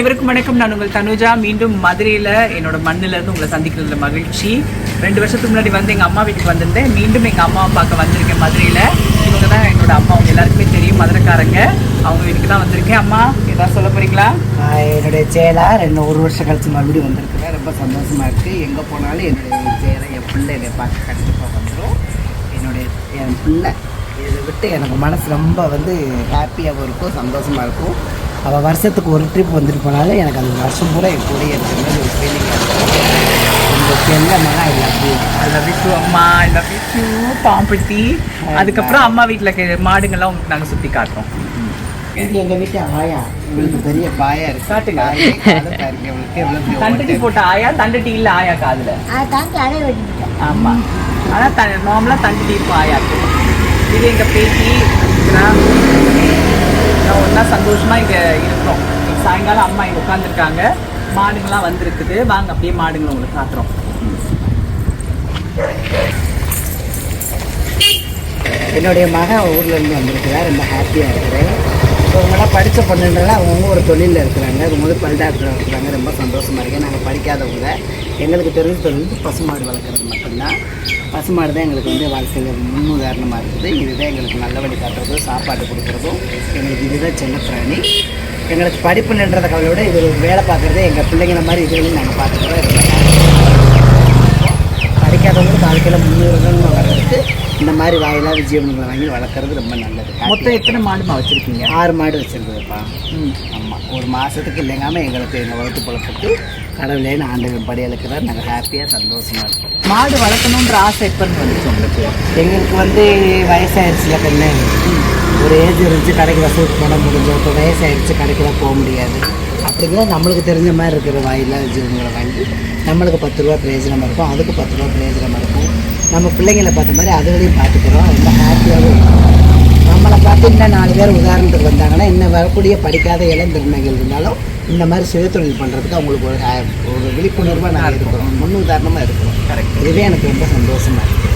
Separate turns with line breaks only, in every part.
அனைவருக்கும் வணக்கம். நான் உங்கள் தனுஜா. மீண்டும் மதுரையில் என்னோட மண்ணிலேருந்து உங்களை சந்திக்கிறதுல மகிழ்ச்சி. ரெண்டு வருஷத்துக்கு முன்னாடி வந்து எங்கள் அம்மா வீட்டுக்கு வந்திருந்தேன். மீண்டும் எங்கள் அம்மாவை பார்க்க வந்திருக்கேன் மதுரையில். இவங்க தான் என்னோட அம்மா. அவங்க எல்லாருக்குமே தெரியும். மதுரைக்காரங்க. அவங்க வீட்டுக்கு தான் வந்திருக்கேன். அம்மா ஏதாவது சொல்ல
போகிறீங்களா என்னுடைய சேலா ரெண்டு ஒரு வருஷம் கழிச்சு மறுபடியும் வந்திருக்கிறேன் ரொம்ப சந்தோஷமாக இருக்குது எங்கே போனாலும் என்னுடைய சேலை என் பிள்ளை என்னை பார்க்க கண்டிப்பாக வந்துடும் என்னுடைய என் பிள்ளை இதை விட்டு எனக்கு மனசு ரொம்ப வந்து ஹாப்பியாகவும் இருக்கும் சந்தோஷமாக இருக்கும். அவள் வருஷத்துக்கு ஒரு ட்ரிப் வந்துட்டு போனாலும் எனக்கு அந்த வருஷம் பூரா என் கூட இருக்கிற மாதிரி ஒரு ஃபீலிங்காக இருக்கும். இந்த செல்ல மகா இல்லை அப்படி
ஐ லவ் யூ அம்மா. ஐ லவ் யூ பாம்பட்டி. அதுக்கப்புறம் அம்மா வீட்டில் மாடுங்கள்லாம் உங்களுக்கு நாங்கள் சுற்றி காட்டுறோம்.
இது எங்கள் வீட்டு ஆயா. இவளுக்கு பெரிய பாயா இருக்கு.
காட்டுங்க. தண்டட்டி. போட்ட ஆயா தண்டட்டி இல்லை ஆயா காதுல.
அதை தாண்டி அடைய வெட்டிட்டேன்
ஆமா. ஆனா த நார்மலாக தண்டி டீப்பு ஆயாக்கு. இது எங்க பேத்தி ஒன்றா சந்தோஷமாக இங்கே இருக்கிறோம் சாயங்காலம் அம்மா இங்கே உட்காந்துருக்காங்க மாடுங்களாம் வந்திருக்குது. வாங்க அப்படியே மாடுங்களை உங்களுக்கு காட்டுறோம்.
என்னுடைய மகன் ஊர்லேருந்து இருந்து ரொம்ப ஹாப்பியாக இருக்கிறேன் இவங்களாம் படித்த பொண்ணுன்றலாம் அவங்க ஒரு தொழிலில் இருக்கிறாங்க. அவங்க வந்து பல் டாக்டராக இருக்கிறாங்க. ரொம்ப சந்தோஷமாக இருக்கேன் நாங்கள் படிக்காதவங்க. எங்களுக்கு தெரிஞ்ச தொழில் வந்து பசுமாடு வளர்க்குறது மட்டும்தான். பசுமாடு தான் எங்களுக்கு வந்து வாழ்க்கையில் முன்னுதாரணமாக இருக்குது. இதுதான் எங்களுக்கு நல்ல வழி காட்டுறதும் சாப்பாடு கொடுக்குறதும் எங்களுக்கு இதுதான் சின்ன பிராணி எங்களுக்கு படிப்புன்றத கவலை இது ஒரு வேலை பார்க்குறதே எங்கள் பிள்ளைங்கள மாதிரி இதுகளையும் நாங்கள் பார்த்துக்கிறோம் படிக்காதவங்களுக்கு வாழ்க்கையில் முன்னுரிமை வர்றதுக்கு இந்த மாதிரி வாயிலாத ஜீவனங்களை வாங்கி வளர்க்குறது ரொம்ப நல்லது.
மொத்தம் எத்தனை மாடுமா வச்சிருக்கீங்க?
ஆறு மாடு வச்சிருக்குதுப்பா
ம்.
ஆமாம் ஒரு மாதத்துக்கு இல்லைங்காம எங்களுக்கு எங்கள் வகுத்து பொழப்புக்கு கடவுளேன்னு ஆண்டவன். படி அழுக்கிறார் நாங்கள் ஹாப்பியாக சந்தோஷமாக இருக்கோம்.
மாடு வளர்க்கணுன்ற ஆசை எப்பன்னு வந்துச்சு உங்களுக்கு?
எங்களுக்கு வந்து வயசாயிருச்சுல கண்ணு ஒரு ஏஜ் இருந்துச்சு கடைக்கு வசூலுக்கு போட முடிஞ்சோம் இப்போ வயசாயிருச்சு கடைக்கெல்லாம் போக முடியாது. அப்படிங்கிற நம்மளுக்கு தெரிஞ்ச மாதிரி இருக்கிற வாயிலாத ஜீவனங்களை வாங்கி நம்மளுக்கு பத்து ரூபா பிரயோஜனமாக இருக்கும். அதுக்கு பத்து ரூபா பிரயோஜனமாக இருக்கும். நம்ம பிள்ளைங்களை பார்த்த மாதிரி அதுகளையும் பார்த்துக்கிறோம். ரொம்ப ஹாப்பியாகவும் இருக்கும். நம்மளை பார்த்து இன்னும் நாலு பேர் உதாரணத்துக்கு வந்தாங்கன்னா இன்னும் வரக்கூடிய படிக்காத இளந்திறமைகள் இருந்தாலும் இந்த மாதிரி சுயதொழில் பண்ணுறதுக்கு அவங்களுக்கு ஒரு ஹா- ஒரு விழிப்புணர்வாக நாங்கள் இருக்கிறோம். முன் உதாரணமாக இருக்கிறோம்.
கரெக்ட்
இதுவே எனக்கு ரொம்ப சந்தோஷமாக இருக்குது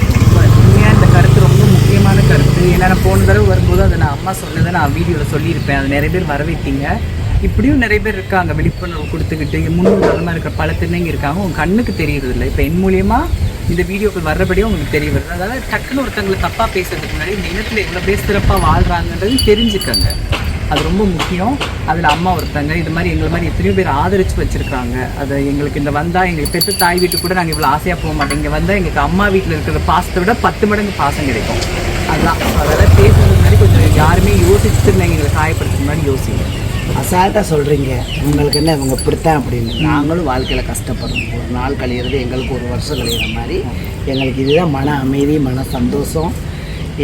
இந்த கருத்து ரொம்ப முக்கியமான கருத்து. ஏன்னா நான் போன தடவை வரும்போது அதை நான் அம்மா சொன்னதை நான் வீடியோவில் சொல்லியிருப்பேன். அது நிறைய பேர் வரவேற்றீங்க. இப்படியும் நிறைய பேர் இருக்காங்க விழிப்புணர்வு கொடுத்துக்கிட்டு முன்னுதாரணமாக இருக்கிற பல திருநங்கை இருக்காங்க. உங்க கண்ணுக்கு தெரியறது இல்லை இப்போ என் மூலியமா இந்த வீடியோக்கள் வர்றபடியும் உங்களுக்கு தெரிய வருது அதாவது டக்குன்னு ஒருத்தங்களை தப்பாக பேசுறதுக்கு முன்னாடி இந்த இனத்தில் எவ்வளோ பேர் சிறப்பாக வாழ்கிறாங்கன்றது தெரிஞ்சுக்கங்க. அது ரொம்ப முக்கியம். அதில் அம்மா ஒருத்தங்க இது மாதிரி எங்களை மாதிரி எத்தனையோ பேர் ஆதரித்து வச்சுருக்காங்க. அதை எங்களுக்கு இந்த வந்தால் எங்களுக்கு பெற்ற தாய் வீட்டுக்கு கூட நாங்கள் இவ்வளோ ஆசையாக போக மாட்டோம். இங்கே வந்தால் எங்களுக்கு அம்மா வீட்டில் இருக்கிற பாசத்தை விட பத்து மடங்கு பாசம் கிடைக்கும். அதுதான் அதெல்லாம் பேசுறது முன்னாடி கொஞ்சம் யாருமே யோசிச்சுட்டு எங்களை காயப்படுத்துற மாதிரி யோசிங்க.
அசால்ட்டாக சொல்கிறீங்க உங்களுக்கு என்ன இவங்க இப்படித்தான் அப்படின்னு. நாங்களும் வாழ்க்கையில் கஷ்டப்படுறோம். ஒரு நாள் கழியிறது எங்களுக்கு ஒரு வருஷம் கழியிற மாதிரி. எங்களுக்கு இதுதான் மன அமைதி மன சந்தோஷம்.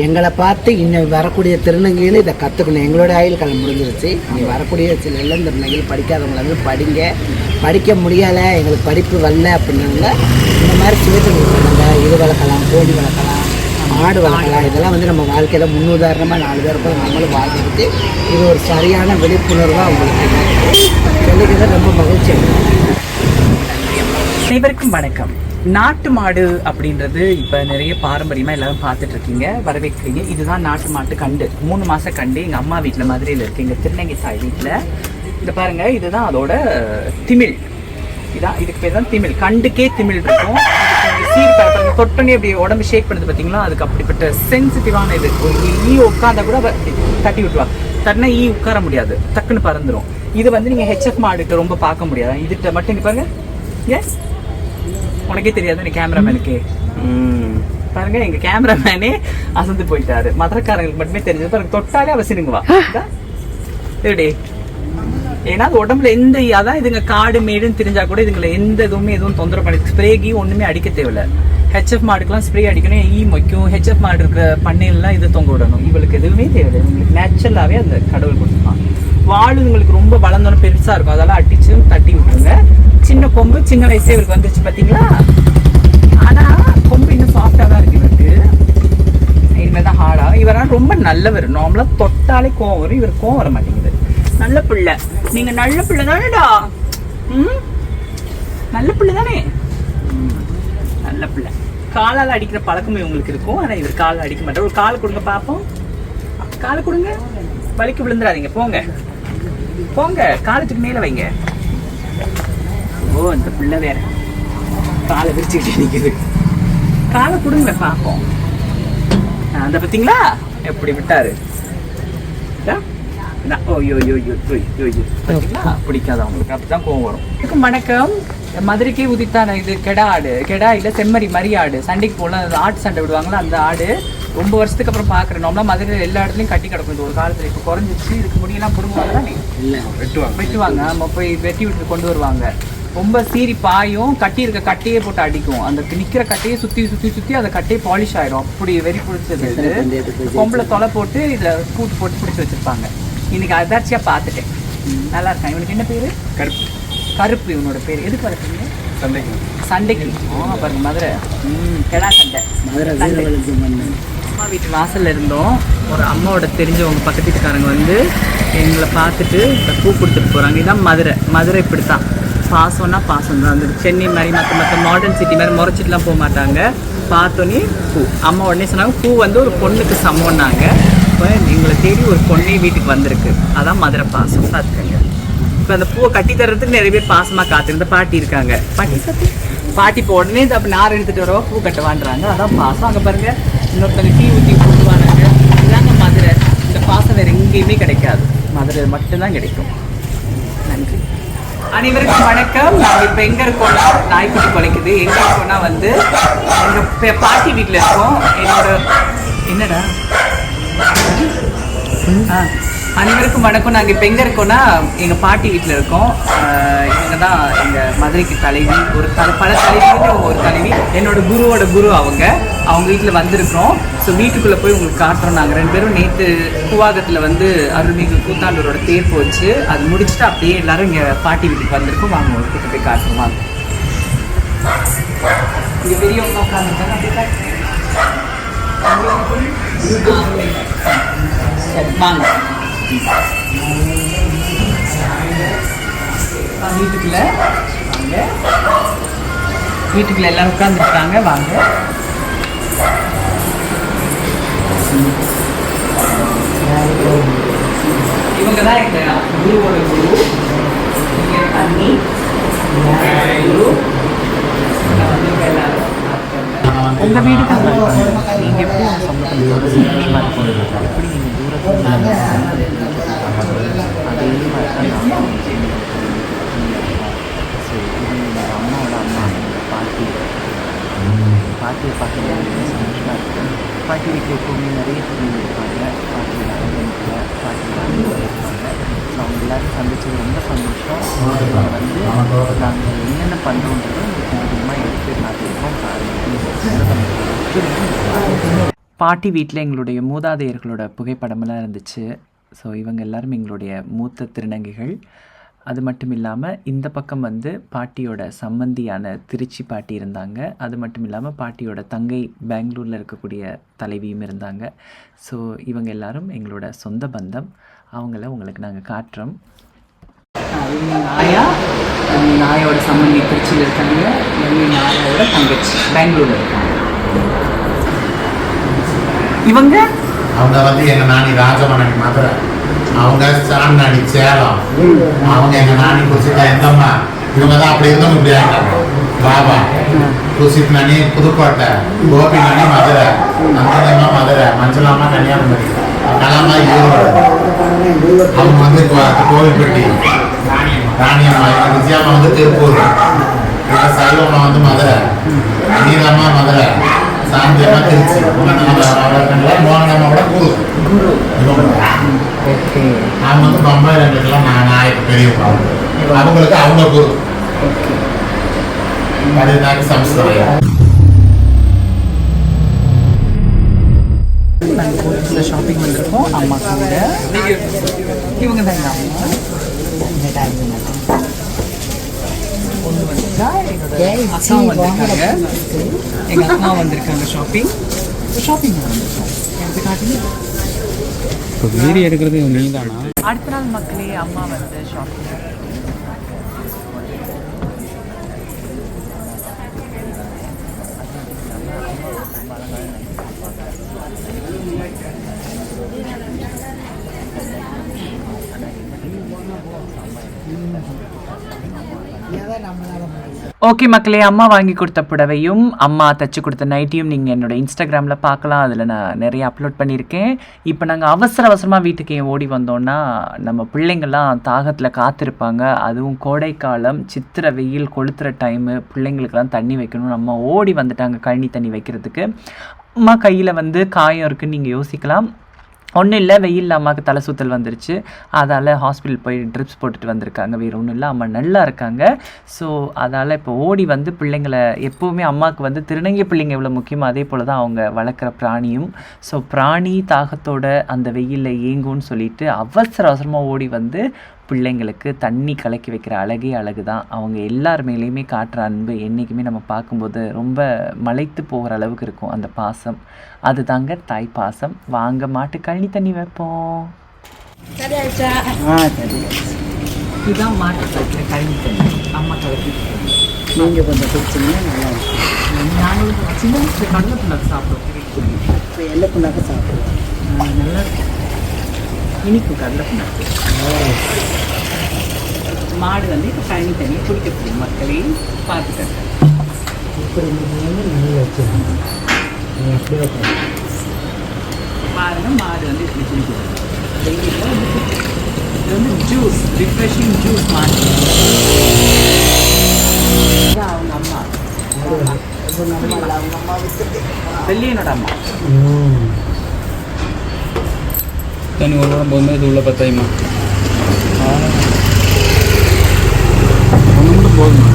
எங்களை பார்த்து இன்னும் வரக்கூடிய திருநங்கைகளும் இதை கற்றுக்கணும் எங்களோட ஆயுள் காலம் முடிஞ்சிருச்சு. இனி வரக்கூடிய சில இளம் திருநங்கைகள் படிக்காதவங்கள வந்து படிங்க. படிக்க முடியலை எங்களுக்கு படிப்பு வரல அப்படின்னவங்க இந்த மாதிரி சுயத்தொழில் பண்ணுங்க. இது வளர்க்கலாம் கோழி வளர்க்கலாம். மாடு வளர்க்கலாம். இதெல்லாம் வந்து நம்ம வாழ்க்கையில் முன்னுதாரணமாக நாலு பேர் கூட நம்மளும் வாழ்ந்துக்கிட்டு இது ஒரு சரியான விழிப்புணர்வாக அவங்களுக்கு சொல்லிக்கிறது ரொம்ப மகிழ்ச்சி
அனைவருக்கும் வணக்கம். நாட்டு மாடு அப்படின்றது இப்போ நிறைய பாரம்பரியமாக எல்லாரும் பார்த்துட்டு இருக்கீங்க. வரவேற்கிறீங்க. இதுதான் நாட்டு மாட்டு கண்டு. மூணு மாதம் கண்டு எங்கள் அம்மா வீட்டில் மதுரையில் இருக்கீங்க எங்கள் திருநங்கை சாய் வீட்டில் இதை பாருங்கள் இதுதான் அதோட திமிழ். இதான் இதுக்கு பேர் தான் திமிழ். கண்டுக்கே திமிழ் இருக்கும். இதுக்கு சீர் பாருங்க தொட்டனே அப்படி உடம்பு ஷேக் பண்ணுது பார்த்தீங்களா அதுக்கு அப்படிப்பட்ட சென்சிட்டிவான இது. ஈ உட்காந்தா கூட தட்டி விட்டுருவாங்க தட்டினா ஈ உட்கார முடியாது. டக்குன்னு பறந்துரும். இது வந்து நீங்கள் ஹெச்எஃப் மாடுகிட்ட ரொம்ப பார்க்க முடியாது. இதுகிட்ட மட்டும் இங்க பாருங்க. எஸ் உனக்கே தெரியாது நீ கேமராமேனுக்கு பாருங்க எங்க கேமராமேனே அசந்து போயிட்டாரு. மதுரக்காரங்களுக்கு மட்டுமே தெரிஞ்சது. பாருங்க தொட்டாலே அவ சினுங்குவா. இதா. ஏன்னா அது உடம்புல எந்த அதான் இதுங்க காடு மேடுன்னு தெரிஞ்சா கூட இதுங்களை எந்த இதுவுமே எதுவும் தொந்தரவு பண்ணி ஸ்ப்ரே கீ ஒண்ணுமே அடிக்க தேவையில்ல. ஹெச்எஃப் மாடுக்கெல்லாம் ஸ்ப்ரே அடிக்கணும். ஈ மொய்க்கும் ஹெச்எஃப் மாடு இருக்கிற பண்ணையிலாம் இது தொங்க விடணும். இவளுக்கு எதுவுமே தேவையில்லை. உங்களுக்கு நேச்சுரலாவே அந்த கடவுள் கொடுத்துருப்பாங்க வாழு உங்களுக்கு ரொம்ப வளர்ந்தோன்னு பெருசா இருக்கும். அதெல்லாம் அடிச்சு தட்டி விட்டுருங்க. சின்ன கொம்பு சின்ன வயசே இவருக்கு வந்துருச்சு பாத்தீங்களா? ஆனா கொம்பு இன்னும் சாஃப்டா தான் இருக்கு இவருக்கு இனிமேல் தான் ஹார்டா இவரெல்லாம் ரொம்ப நல்லவர். நார்மலா தொட்டாலே கோவம் வரும். இவர் கோவம் வர மாட்டேங்குது. நல்ல பிள்ளை. நீங்க நல்ல பிள்ளை தானேடா? ம்? நல்ல பிள்ளை தானே? ம், நல்ல பிள்ளை. காலால் அடிக்கிற பழக்கமே உங்களுக்கு இருக்கும். ஆனா இவர் காலால் அடிக்க மாட்டார். ஒரு கால் கொடுங்க பார்ப்போம் காலை கொடுங்க. வலிக்கு விழுந்துடாதீங்க. போங்க. போங்க. காலத்துக்கு மேல வைங்க. ஓ அந்த பிள்ளை வேற. காலை விரிச்சுக்கிட்டு நிற்கிது காலை கொடுங்க பார்ப்போம் அந்த பார்த்தீங்களா எப்படி விட்டாரு இதா? இதா. ஓ யோ யோ யோ யோ யோ யோ பார்த்தீங்களா? பிடிக்காது அவங்களுக்கு அப்படிதான் கோவம் வரும். வணக்கம். மதுரைக்கே உதித்தான இது கெடா ஆடு. கெடா இல்லை செம்மறி மரி ஆடு. சண்டைக்கு போகலாம். அது ஆட்டு சண்டை விடுவாங்களா? அந்த ஆடு. ரொம்ப வருஷத்துக்கு அப்புறம் பார்க்குறேன். நார்மலாக மதுரையில் எல்லா இடத்துலையும் கட்டி கிடக்கும். இது ஒரு காலத்தில் இப்போ குறைஞ்சிச்சு இதுக்கு முடியெல்லாம் பிடுங்குவாங்க தானே
இல்லை வெட்டுவாங்க.
வெட்டுவாங்க. நம்ம போய் வெட்டி விட்டு கொண்டு வருவாங்க. ரொம்ப சீரி பாயும். கட்டி இருக்க கட்டையே போட்டு அடிக்கும். அந்த நிக்கிற கட்டையே சுத்தி சுத்தி சுத்தி அந்த கட்டையே பாலிஷ் ஆயிரும். அப்படி வெறி பிடிச்சது. கொம்புல தொலை போட்டு இதுல கூட்டு போட்டு பிடிச்சி வச்சிருப்பாங்க. இன்னைக்கு அதாச்சியா பார்த்துட்டேன். நல்லா இருக்கான். இவனுக்கு என்ன பேரு?
கருப்பு.
கருப்பு இவனோட பேர். எதுக்கு வளர்க்குறீங்க
சந்தைக்கு
சண்டைக்கு. ஆ பாருங்க மதுரை. ம் கெடா சண்டை.
மதுரை
அம்மா வீட்டு வாசல்ல இருந்தோம். ஒரு அம்மாவோட தெரிஞ்சவங்க பக்கத்து வீட்டுக்காரங்க வந்து எங்களை பார்த்துட்டு இந்த பூ கொடுத்துட்டு போகிறாங்க இதான் மதுரை. மதுரை இப்படி தான் பாசம்னா பாசம் தான். அந்த சென்னை மாதிரி மற்ற மற்ற மாடர்ன் சிட்டி மாதிரி முறைச்சிட்டுலாம் போக மாட்டாங்க. பார்த்தோன்னே பூ. அம்மா உடனே சொன்னாங்க பூ வந்து ஒரு பொண்ணுக்கு சமம்னாங்க. இப்போ எங்களை தேடி ஒரு பொண்ணே வீட்டுக்கு வந்திருக்கு. அதான் மதுரை பாசம். பார்த்துக்கங்க. இப்போ அந்த பூவை கட்டி தர்றதுக்கு நிறைய பேர் பாசமாக காத்திருந்த பாட்டி இருக்காங்க. பாட்டி சத்தி பாட்டி இப்போ உடனே இந்த அப்படி நார் எடுத்துகிட்டு வரவா பூ கட்டவான்றாங்க அதான் பாசம். அங்கே பாருங்க. இன்னொருத்தங்க டீ ஊற்றி கொடுத்துவானாங்க இதுதாங்க மதுரை. இந்த பாசம் வேறு எங்கேயுமே கிடைக்காது. மதுரை மட்டும்தான் கிடைக்கும். நன்றி. அனைவருக்கும் வணக்கம். நாங்கள் இப்போ எங்கே இருக்கோம்னா நாய்க்குட்டி குலைக்குது. எங்கே இருக்கோம்னா வந்து எங்கள் பாட்டி வீட்டில் இருக்கோம். என்னோட என்னடா? அனைவருக்கும் வணக்கம். நாங்கள் இப்போ எங்கே இருக்கோம்னா எங்கள் பாட்டி வீட்டில் இருக்கோம். ஆஹ் இவங்க தான் எங்கள் மதுரைக்கு தலைவி. ஒரு தலை பல தலைவிகள் ஒரு தலைவி. என்னோட குருவோட குரு அவங்க. அவங்க வீட்டில் வந்திருக்கிறோம். ஸோ வீட்டுக்குள்ளே போய் உங்களுக்கு காட்டுறோம் நாங்கள் ரெண்டு பேரும் நேற்று கூவாகத்தில் வந்து அருள்மிகு கூத்தாண்டூரோட தேர் போச்சு. அது முடிச்சுட்டு அப்படியே எல்லாரும் இங்கே பாட்டி வீட்டுக்கு வந்திருக்கோம். வாங்க ஒரு கிட்ட போய் காட்டுறோம். வாங்க. இங்கே பெரியவங்க உட்காந்துருக்காங்க அப்படியே சரி வாங்க. வீட்டுக்குள்ளே வீட்டுக்குள்ள வாங்க. வீட்டுக்குள்ள எல்லாரும் உட்காந்துருக்காங்க வாங்க. இவங்க தான் எங்க குருவோட குரு. அண்ணி குரு உங்கள் வீட்டுக்கு நீங்கள் எப்படி உங்க சொந்த பந்தத்தோட சந்தோஷமா இருக்கணும் எப்படி நீங்கள் தூரத்தில் அதே மாதிரி அம்மாவோட அம்மா பாட்டி. பாட்டியை பார்க்கும்போது ரொம்ப சந்தோஷமாக இருக்கும் பாட்டி வீட்டில் எப்போவுமே நிறைய பிள்ளைங்க இருப்பாங்க. பாட்டி வீட்டில் பாட்டி இருப்பாங்க. ஸோ அவங்க எல்லாரும் சந்திச்சது ரொம்ப சந்தோஷம். வந்து நாங்கள் என்னென்ன பண்ணுறோன்றதும் உங்களுக்கு கொஞ்சமாக எடுத்து காட்டியிருக்கோம் பாட்டி வீட்டில் எங்களுடைய மூதாதையர்களோட புகைப்படமெல்லாம் இருந்துச்சு. ஸோ இவங்க எல்லாரும் எங்களுடைய மூத்த திருநங்கைகள். அது மட்டும் இல்லாமல் இந்த பக்கம் வந்து பாட்டியோட சம்மந்தியான திருச்சி பாட்டி இருந்தாங்க. அது மட்டும் இல்லாமல் பாட்டியோட தங்கை பெங்களூரில் இருக்கக்கூடிய தலைவியும் இருந்தாங்க. ஸோ இவங்க எல்லாரும் எங்களோட சொந்த பந்தம். அவங்கள உங்களுக்கு நாங்கள் காட்டுறோம். நாயா. நாயோட சம்மந்தி திருச்சியில் இருக்காங்க. நாயோட தங்கச்சி பெங்களூரில் இருக்காங்க. இவங்க?
அவங்க வந்து எங்க நாணி ராஜமணி மதுரை. அவங்க சாண்டாணி சேலம். அவங்க எங்க நாணி குசிட்டா எந்தம்மா. இவங்க தான் அப்படி இருந்தவங்க இப்படி பாபா குசித் நாணி புதுக்கோட்டை கோபி நாணி மதுரை. நந்தனம்மா மதுரை மஞ்சளாம்மா கன்னியாகுமரி. கலாமா ஈரோடு. அவங்க வந்து கோவில்பட்டி. ராணியம்மா இவங்க விஜயாம்மா வந்து திருப்பூர். இவங்க சைவம்மா வந்து மதுரை. நீலம்மா மதுரை. சாந்தியம்மா திருச்சி மோகனம்மாவோட குரு. அவங்க வந்து பம்பாயில் எங்களுக்கெல்லாம் நான் நாயக்கு அவங்க. அவங்களுக்கு அவங்க குரு. அதுதான் சம்ஸ்கிருதம்
நாங்கள் கோயம்புத்தூர் ஷாப்பிங் வந்திருக்கோம். அம்மா கூட. இவங்க தான் எங்கள் அம்மா. அக்கா வந்திருக்காங்க. எங்கள் அம்மா வந்திருக்காங்க. ஷாப்பிங் ஷாப்பிங்
இப்போ வீடியோ எடுக்கிறது நீ தானா
அடுத்த நாள் மக்களே அம்மா வந்து ஷாப்பிங்
ஓகே மக்களே அம்மா வாங்கி கொடுத்த புடவையும் அம்மா தச்சு கொடுத்த நைட்டியும் நீங்கள் என்னோட இன்ஸ்டாகிராமில் பார்க்கலாம். அதில் நான் நிறைய அப்லோட் பண்ணியிருக்கேன். இப்போ நாங்கள் அவசர அவசரமாக வீட்டுக்கு ஏன் ஓடி வந்தோன்னா நம்ம பிள்ளைங்கள்லாம் தாகத்தில் காத்திருப்பாங்க. அதுவும் கோடைக்காலம் சித்திரை வெயில் கொளுத்துற டைமு பிள்ளைங்களுக்கெல்லாம் தண்ணி வைக்கணும் நம்ம ஓடி வந்துட்டாங்க கழனி தண்ணி வைக்கிறதுக்கு. அம்மா கையில் வந்து காயம் இருக்குன்னு நீங்கள் யோசிக்கலாம். ஒன்றும் இல்லை வெயில் அம்மாவுக்கு தலை சுத்தல் வந்துருச்சு. அதால் ஹாஸ்பிட்டல் போய் ட்ரிப்ஸ் போட்டுட்டு வந்திருக்காங்க. வேறு ஒன்றும் இல்லை அம்மா நல்லா இருக்காங்க. ஸோ அதால் இப்போ ஓடி வந்து பிள்ளைங்களை எப்போவுமே அம்மாவுக்கு வந்து திருநங்கை பிள்ளைங்க எவ்வளோ முக்கியமோ அதே போல் தான் அவங்க வளர்க்குற பிராணியும். ஸோ பிராணி தாகத்தோட அந்த வெயிலில் ஏங்கும்னு சொல்லிட்டு அவசர அவசரமாக ஓடி வந்து பிள்ளைங்களுக்கு தண்ணி கலக்கி வைக்கிற அழகே அழகு தான் அவங்க எல்லார் மேலேயுமே காட்டுற அன்பு என்றைக்குமே நம்ம பார்க்கும்போது ரொம்ப மலைத்து போகிற அளவுக்கு இருக்கும். அந்த பாசம். அது தாங்க தாய் பாசம். வாங்க மாட்டு கழனி தண்ணி வைப்போம். இதுதான் மாட்டு கலக்கிற கழனி தண்ணி. அம்மா கலக்கி
நீங்கள் கொஞ்சம் குடிச்சிங்கன்னா நல்லா இருக்கும்.
நாங்கள் சின்ன வயசுல கடலை புண்ணாக்கு சாப்பிடுவோம்.
இப்போ எல்லை புண்ணாக்க சாப்பிடுவோம்.
நல்லா இருக்கும். இனிக்கும் கடலை புண்ணாக்கு மாடு வந்து இப்போ கழனி தண்ணியை குடிக்க போகும் மக்களே பார்த்துக்கங்க
இப்படி நீங்கள் வந்து நல்லா வச்சுருங்க நீங்கள் அப்படியே வைக்கணும்.
பாருங்க மாடு வந்து இப்படி குடிக்கிறது வெயிலில் வந்து குடிக்கிறது. இது வந்து ஜூஸ் ரிஃப்ரெஷிங் ஜூஸ் மாடு இதான் அவங்க அம்மா
அது நம்ம இல்லை, அவங்க அம்மா விட்டுட்டு
வெள்ளியனோட அம்மா
ம்
தண்ணி ஒரு வாரம் போகும்போது இது உள்ள பத்தாயிமா. ஒன்று மட்டும் போதுமா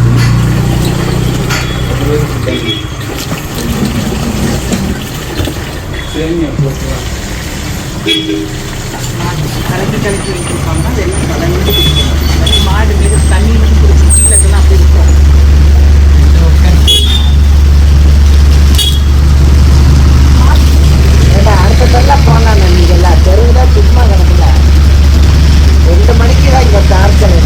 சரிங்க
கலக்கி கலக்கி வச்சுருப்பாங்க. கலந்து மாடு மீது தண்ணி மட்டும் கீழே அப்படி இருக்கும்
அடுத்த தெருல போனாங்க நீங்கள் எல்லாம். தெருவில் சும்மா கிடக்கல. ரெண்டு மணிக்கு தான் இங்கே டார்ச்சல்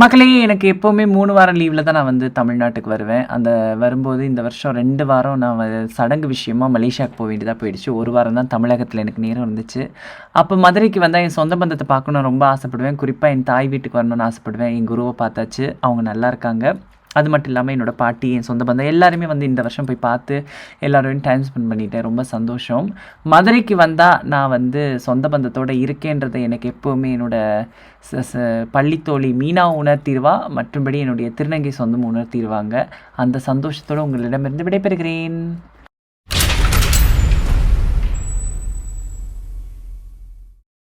மக்களே எனக்கு எப்போவுமே மூணு வாரம் லீவில் தான் நான் வந்து தமிழ்நாட்டுக்கு வருவேன். அந்த வரும்போது இந்த வருஷம் ரெண்டு வாரம் நான் சடங்கு விஷயமா மலேசியாவுக்கு போக வேண்டியதாக போயிடுச்சு. ஒரு வாரம் தான் தமிழகத்தில் எனக்கு நேரம் இருந்துச்சு. அப்போ மதுரைக்கு வந்தால் என் சொந்த பந்தத்தை பார்க்கணும் ரொம்ப ஆசைப்படுவேன். குறிப்பாக என் தாய் வீட்டுக்கு வரணும்னு ஆசைப்படுவேன். என் குருவை பார்த்தாச்சு. அவங்க நல்லா இருக்காங்க. அது மட்டும் இல்லாமல் என்னோட பாட்டி என் சொந்த பந்தம் எல்லாருமே வந்து இந்த வருஷம் போய் பார்த்து எல்லாரோடையும் டைம் ஸ்பெண்ட் பண்ணிட்டேன். ரொம்ப சந்தோஷம். மதுரைக்கு வந்தால் நான் வந்து சொந்த பந்தத்தோடு இருக்கேன்றதை எனக்கு எப்போவுமே என்னோடய ச- பள்ளித்தோழி மீனா உணர்த்திடுவா. மற்றும்படி என்னுடைய திருநங்கை சொந்தம் உணர்த்திடுவாங்க. அந்த சந்தோஷத்தோடு உங்களிடமிருந்து விடைபெறுகிறேன்.